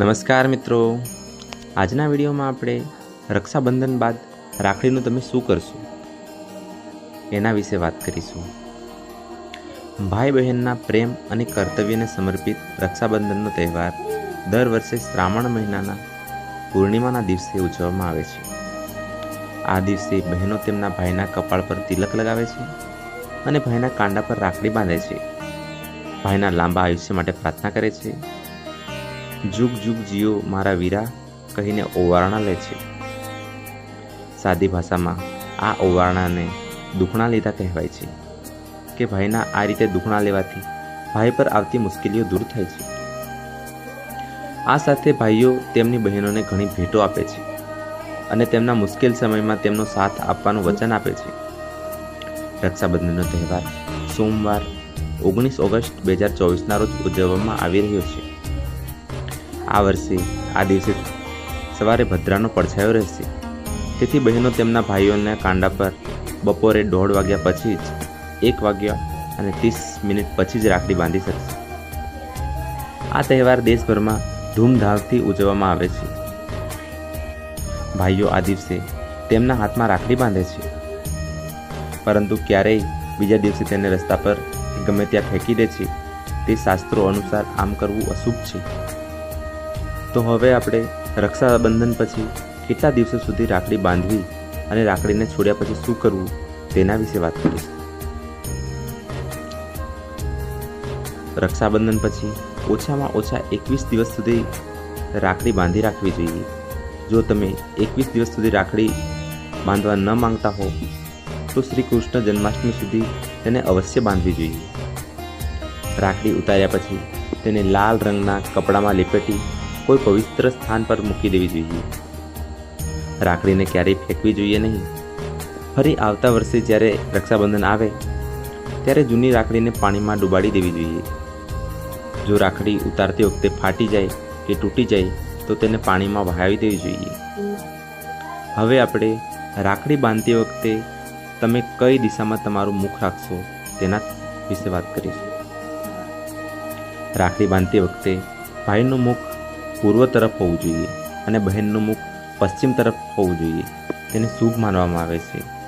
નમસ્કાર મિત્રો. આજના વિડીયોમાં આપણે રક્ષાબંધન બાદ રાખડીનું તમે શું કરશો? એના વિશે વાત કરીશું. ભાઈ બહેનના પ્રેમ અને કર્તવ્યને સમર્પિત રક્ષાબંધનનો તહેવાર દર વર્ષે શ્રાવણ મહિનાના પૂર્ણિમાના દિવસે ઉજવવામાં આવે છે. આ દિવસે બહેનો તેમના ભાઈના કપાળ પર તિલક લગાવે છે અને ભાઈના કાંડા પર રાખડી બાંધે છે. ભાઈના લાંબા આયુષ્ય માટે પ્રાર્થના કરે છે જુગ જુગ જીઓ મારા વીરા કહીને ઓવારણા લે છે. સાદી ભાષામાં આ ઓવારણાને દુખણા લીધા કહેવાય છે કે ભાઈના આ રીતે દુખણા લેવાથી ભાઈ પર આવતી મુશ્કેલીઓ દૂર થાય છે. આ સાથે ભાઈઓ તેમની બહેનોને ઘણી ભેટો આપે છે અને તેમના મુશ્કેલ સમયમાં તેમનો સાથ આપવાનું વચન આપે છે. રક્ષાબંધનનો તહેવાર સોમવાર ઓગણીસ ઓગસ્ટ બે હજાર ચોવીસના રોજ ઉજવવામાં આવી રહ્યો છે. આ વર્ષે, આ દિવસે સવારે ભદ્રાનો પડછાયો રહેશે. તેથી બહેનો તેમના ભાઈઓના કાંડા પર બપોરે દોઢ વાગ્યા પછી જ, એક વાગ્યા અને ત્રીસ મિનિટ પછી જ રાખડી બાંધી શકશે. આ તહેવાર દેશભરમાં ધૂમધામથી ઉજવવામાં આવે છે. ભાઈઓ આ દિવસે તેમના હાથમાં રાખડી બાંધે છે. પરંતુ ક્યારેય બીજા દિવસે તેને રસ્તા પર ગમે ત્યાં ફેંકી દે છે. તે શાસ્ત્રો અનુસાર આમ કરવું અશુભ છે. તો હવે આપણે રક્ષાબંધન પછી કેટલા દિવસો સુધી રાખડી બાંધવી અને રાખડીને છોડ્યા પછી શું કરવું તેના વિશે વાત કરીશું. રક્ષાબંધન પછી ઓછામાં ઓછા એકવીસ દિવસ સુધી રાખડી બાંધી રાખવી જોઈએ. જો તમે એકવીસ દિવસ સુધી રાખડી બાંધવા ન માંગતા હો, તો શ્રી કૃષ્ણ જન્માષ્ટમી સુધી તેને અવશ્ય બાંધવી જોઈએ. રાખડી ઉતાર્યા પછી તેને લાલ રંગના કપડામાં લપેટી કોઈ પવિત્ર સ્થાન પર મૂકી દેવી જોઈએ. રાખડીને ક્યારેય ફેંકવી જોઈએ નહીં. ફરી આવતા વર્ષે જ્યારે રક્ષાબંધન આવે, ત્યારે જૂની રાખડીને પાણીમાં ડુબાડી દેવી જોઈએ. જો રાખડી ઉતારતી વખતે ફાટી જાય કે તૂટી જાય, તો તેને પાણીમાં વહાવી દેવી જોઈએ. હવે આપણે રાખડી બાંધતી વખતે તમે કઈ દિશામાં તમારું મુખ રાખશો તેના વિશે વાત કરીશું. રાખડી બાંધતી વખતે ભાઈનું મુખ પૂર્વ તરફ હોવું જોઈએ અને બહેનનું મુખ પશ્ચિમ તરફ હોવું જોઈએ. તેને શુભ માનવામાં આવે છે.